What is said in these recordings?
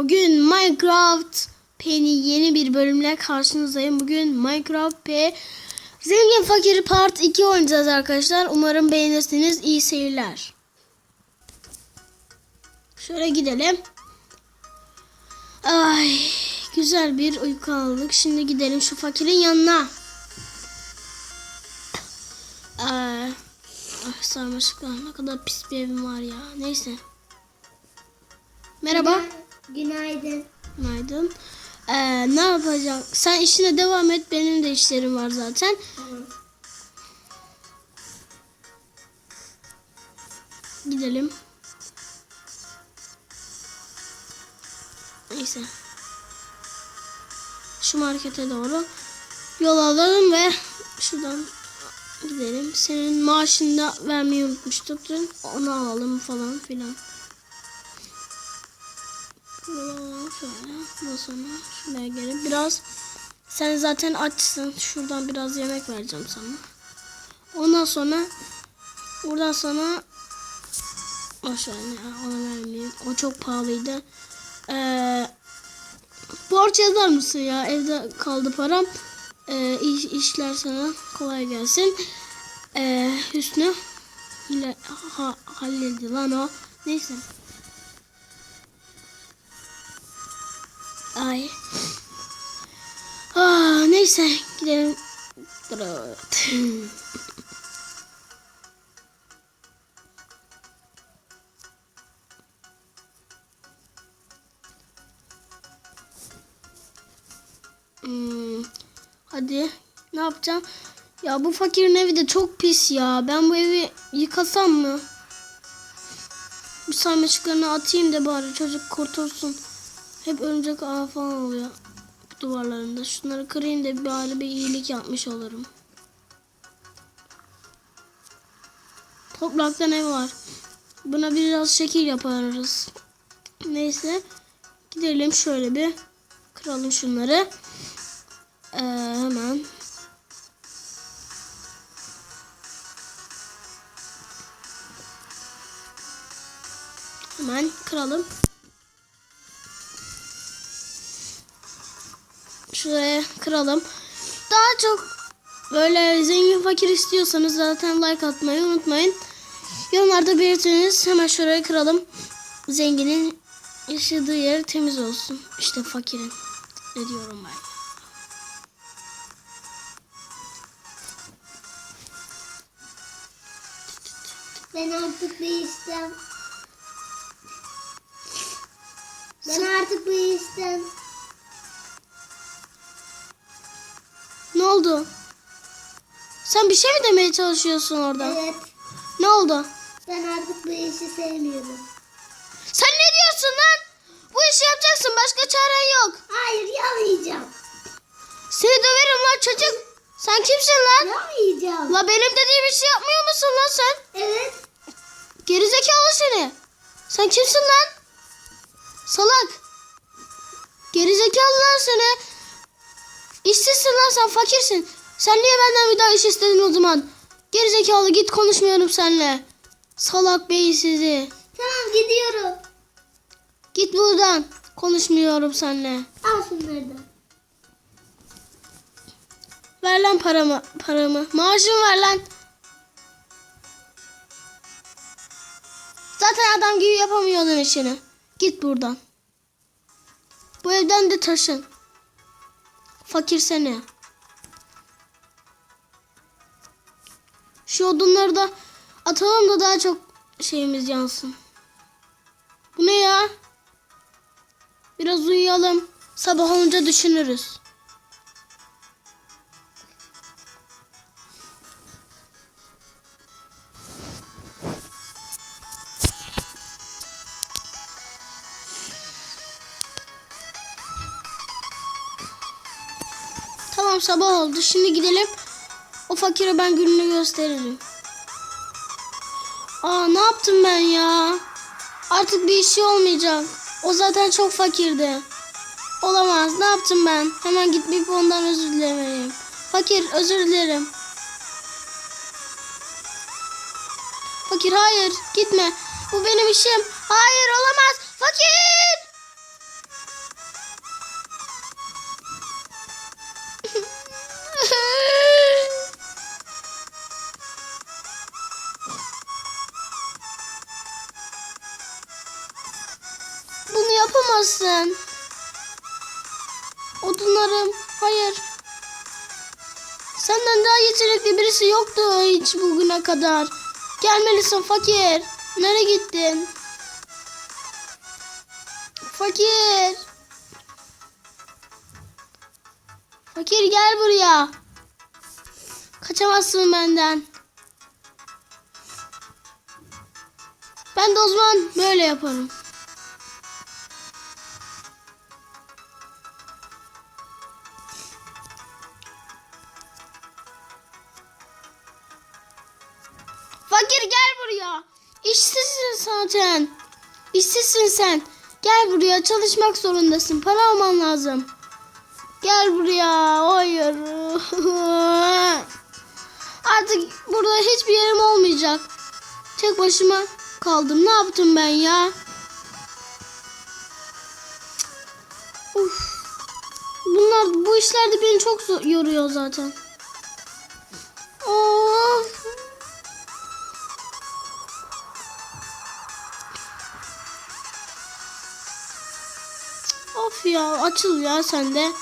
Bugün Minecraft P'nin yeni bir bölümle karşınızdayım. Bugün Minecraft P Zengin Fakir Part 2 oynayacağız arkadaşlar. Umarım beğenirsiniz. İyi seyirler. Şöyle gidelim. Ay güzel bir uyku aldık. Şimdi gidelim şu fakirin yanına. Ay, ah, sarmaşıklar ne kadar pis bir evim var ya. Neyse. Merhaba. Günaydın. Günaydın. Ee, ne yapacağım? Sen işine devam et. Benim de işlerim var zaten. Tamam. Gidelim. Neyse. Şu markete doğru yol alalım ve şuradan gidelim. Senin maaşını da vermeyi unutmuştuk dün. Onu alalım falan filan. Şöyle, şöyle. Sonra şuraya gelip biraz sen zaten açsın. Şuradan biraz yemek vereceğim sana. Ondan sonra buradan sonra Boş ver ya ona vermeyeyim. O çok pahalıydı. Ee, borç yazar mısın ya? Evde kaldı param. Ee, iş, işler sana kolay gelsin. Ee, Hüsnü ile ha, halledildi lan o. Neyse. Ay. Ah, neyse gidelim. Hmm, hadi ne yapacağım? Ya bu fakirin evi de çok pis ya. Ben bu evi yıkasam mı? Bir sarmaşıklarını atayım da bari çocuk kurtulsun. Hep örümcek ağı falan oluyor duvarlarında. Şunları kırayım da bari bir iyilik yapmış olurum. Topraktan ev var. Buna biraz şekil yaparız. Neyse. Gidelim şöyle bir kıralım şunları. Ee, hemen. Hemen kıralım. Şuraya kıralım. Daha çok böyle zengin fakir istiyorsanız zaten like atmayı unutmayın. Yorumlarda belirtiniz. Hemen şuraya kıralım. Zenginin yaşadığı yer temiz olsun. İşte fakirin. Ne diyorum ben? Ben artık bir işten. Ben artık bir oldu? Sen bir şey mi demeye çalışıyorsun orada? Evet. Ne oldu? Ben artık bu işi sevmiyorum. Sen ne diyorsun lan? Bu işi yapacaksın. Başka çaren yok. Hayır yamayacağım. Seni döverim lan çocuk. Sen kimsin lan? Yamayacağım. La benim dediğim işi yapmıyor musun lan sen? Evet. Gerizekalı seni. Sen kimsin lan? Salak. Gerizekalı lan seni. İşsizsin lan sen fakirsin. Sen niye benden bir daha iş istedin o zaman? Gerizekalı git konuşmuyorum seninle. Salak beyinsizi. Tamam gidiyorum. Git buradan. Konuşmuyorum seninle. Al şunları da. Ver lan paramı. Paramı. Maaşımı ver lan. Zaten adam gibi yapamıyordun işini. Git buradan. Bu evden de taşın. Fakir seni. Şu odunları da atalım da daha çok şeyimiz yansın. Bu ne ya? Biraz uyuyalım. Sabah olunca düşünürüz. Sabah oldu. Şimdi gidelim. O fakire ben gününü gösteririm. Aa ne yaptım ben ya? Artık bir işi olmayacak. O zaten çok fakirdi. Olamaz. Ne yaptım ben? Hemen gitmeyip ondan özür dilemeliyim. Fakir özür dilerim. Fakir hayır gitme. Bu benim işim. Hayır olamaz. Fakir! Bunu yapamazsın. Odunlarım. Hayır. Senden daha yetenekli birisi yoktu hiç bugüne kadar. Gelmelisin fakir. Nereye gittin? Fakir. Fakir gel buraya. Kaçamazsın benden. Ben de o zaman böyle yaparım. Fakir gel buraya. İşsizsin zaten. İşsizsin sen. Gel buraya çalışmak zorundasın. Para alman lazım. Gel buraya. Hayır. Artık burada hiçbir yerim olmayacak. Tek başıma kaldım. Ne yaptım ben ya? Uf. Bunlar bu işlerde beni çok yoruyor zaten. Of. Of ya açıl ya sen de.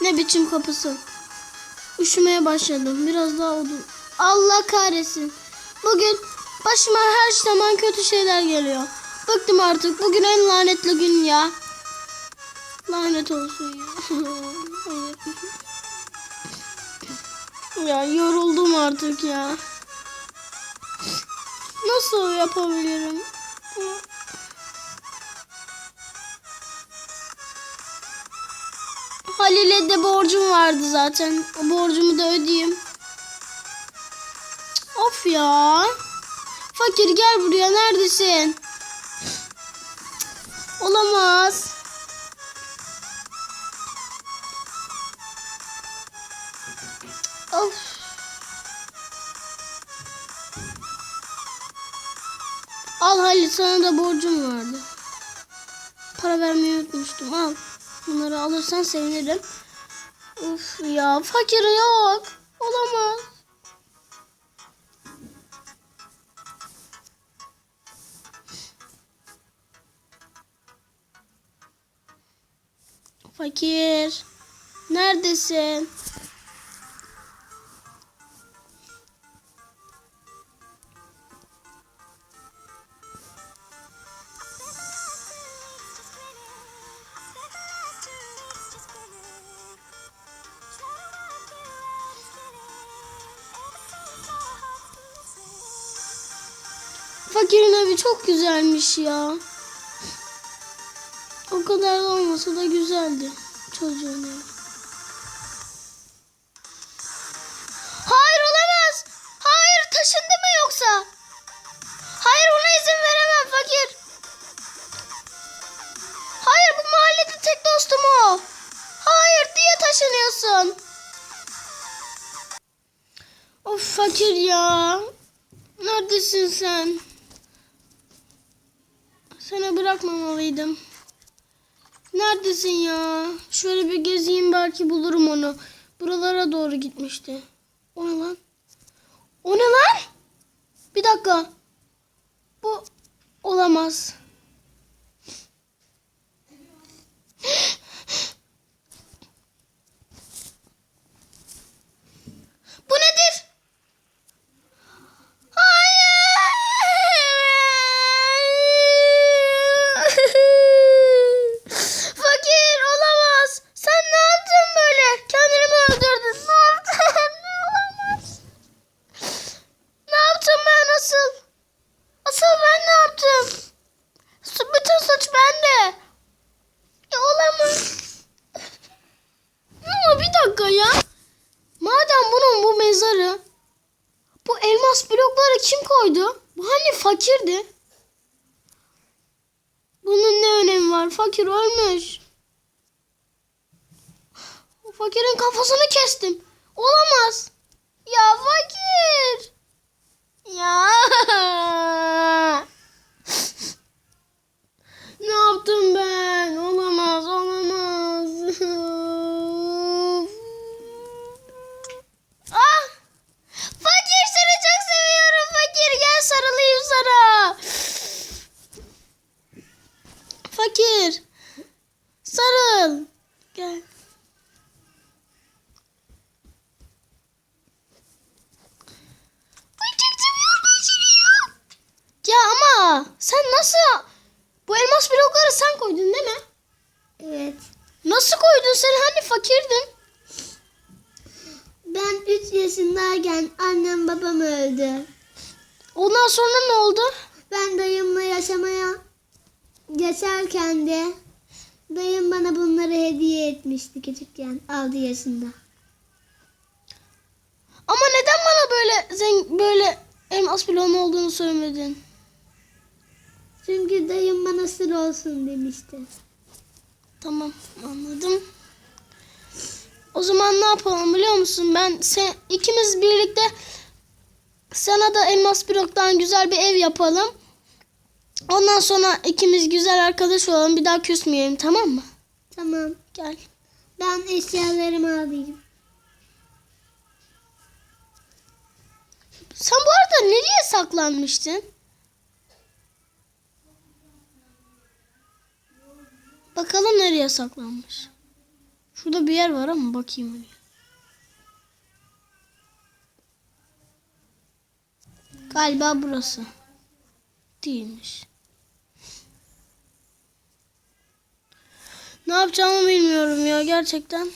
Ne biçim kapısın. Üşümeye başladım. Biraz daha odun. Allah kahretsin. Bugün başıma her zaman kötü şeyler geliyor. Bıktım artık. Bugün en lanetli gün ya. Lanet olsun ya. Ya yoruldum artık ya. Nasıl yapabilirim? Halil'e de borcum vardı zaten. O borcumu da ödeyeyim. Of ya. Fakir gel buraya neredesin? Olamaz. Of. Al Halil sana da borcum vardı. Para vermeyi unutmuştum. Al. Bunları alırsan sevinirim. Uf ya fakir yok. Olamaz. Fakir. Neredesin? Fakirin evi çok güzelmiş ya. Kadar da olmasa da güzeldi çocuğun evi. Hayır olamaz. Hayır taşındı mı yoksa? Hayır buna izin veremem fakir. Hayır bu mahallede tek dostum o. Hayır diye taşınıyorsun. Of fakir ya. Neredesin sen? Sana bırakmamalıydım. Neredesin ya? Şöyle bir gezeyim belki bulurum onu. Buralara doğru gitmişti. O ne lan? O ne lan? Bir dakika. Bu olamaz. Bu nedir? Hayır. Fakir olamaz. Sen ne yaptın böyle? Kendini mi öldürdün? Ne yaptın? olamaz. Ne yaptım ben asıl? Asıl ben ne yaptım? Su- Bütün suç bende. Ya olamaz. Ama bir dakika ya. Madem bunun bu mezarı bu elmas blokları kim koydu? Bu hani fakirdi. Bunun ne önemi var? Fakir ölmüş. O fakirin kafasını kestim. Olamaz. Ya fakir. Ya. ne yaptım ben? Olamaz, olamaz. ah! Fakir seni çok seviyorum fakir. Gel sarılayım sana. Fakir. Sarıl. Gel. Ay çok seviyorum seni ya. Sen nasıl bu elmas blokları sen koydun değil mi? Evet. Nasıl koydun sen hani fakirdin? Ben 3 yaşındayken annem babam öldü. Ondan sonra ne oldu? Ben dayımla yaşamaya geçerken de dayım bana bunları hediye etmişti küçükken 6 yaşında. Ama neden bana böyle böyle elmas bloğun olduğunu söylemedin? Çünkü dayım bana sır olsun demişti. Tamam anladım. O zaman ne yapalım biliyor musun? Ben sen ikimiz birlikte sana da elmas bloktan güzel bir ev yapalım. Ondan sonra ikimiz güzel arkadaş olalım. Bir daha küsmeyelim tamam mı? Tamam. Gel. Ben eşyalarımı alayım. Sen bu arada nereye saklanmıştın? Bakalım nereye saklanmış. Şurada bir yer var ama bakayım oraya. Galiba burası. Değilmiş. Ne yapacağımı bilmiyorum ya gerçekten.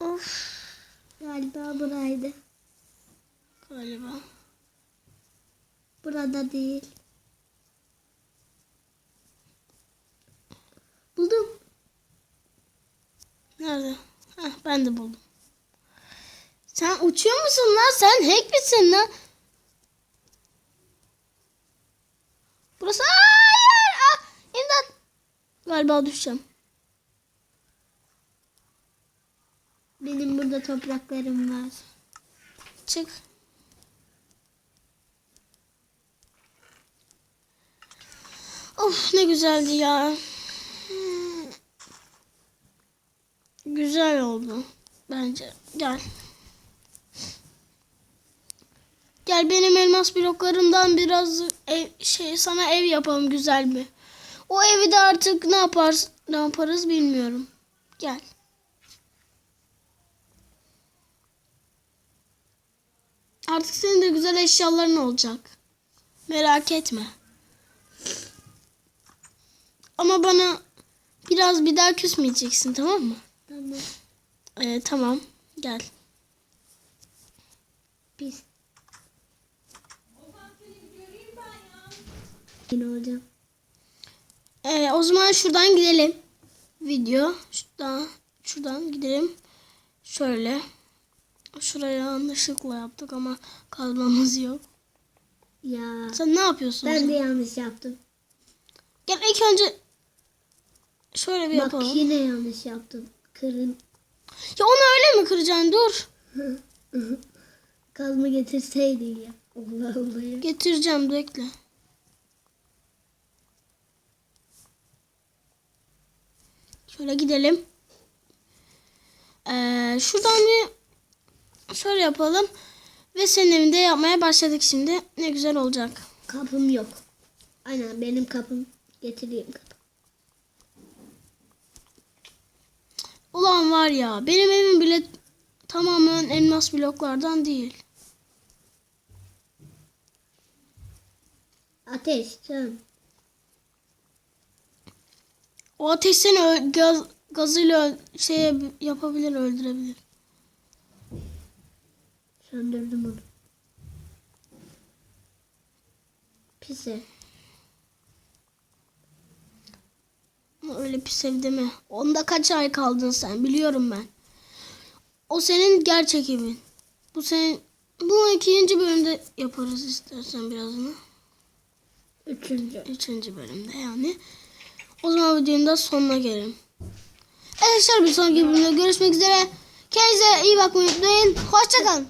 Of Galiba buraydı. galiba. Burada değil. Buldum. Nerede? Heh, ben de buldum. Sen uçuyor musun lan? Sen hack misin lan? Burası hayır. Ah, imdat. Galiba düşeceğim. Benim burada topraklarım var. Çık. Of ne güzeldi ya. Güzel oldu bence. Gel. Gel benim elmas bloklarımdan biraz ev, şey sana ev yapalım güzel bir. O evi de artık ne yapar ne yaparız bilmiyorum. Gel. Artık senin de güzel eşyaların olacak. Merak etme. Ama bana biraz bir daha küsmeyeceksin tamam mı? Tamam. Ee, tamam. Gel. Pis. Yine hocam. Ee, o zaman şuradan gidelim. Video. Şuradan, şuradan gidelim. Şöyle. Şuraya yanlışlıkla yaptık ama kazmamız yok. Ya. Sen ne yapıyorsun? Ben de yanlış yaptım. Gel ilk önce şöyle bir Bak yapalım. yine yanlış yaptım. Kırın. Ya onu öyle mi kıracaksın? Dur. Kazma getirseydin ya. Allah Allah ya. Getireceğim bekle. Şöyle gidelim. Ee, şuradan bir şöyle yapalım. Ve senin evinde yapmaya başladık şimdi. Ne güzel olacak. Kapım yok. Aynen benim kapım. Getireyim kapı. Ulan var ya benim evim bile tamamen elmas bloklardan değil. Ateş can. O ateş seni gaz, gazıyla şeye yapabilir öldürebilir. Söndürdüm onu. Pisi. Ama Öyle pis. Onda kaç ay kaldın sen biliyorum ben. O senin gerçek evin. Bu senin bu ikinci bölümde yaparız istersen birazını. Üçüncü. Üçüncü bölümde yani. O zaman videonun da sonuna gelelim. Arkadaşlar bir sonraki bölümde görüşmek üzere. Kendinize iyi bakmayı unutmayın. Hoşçakalın.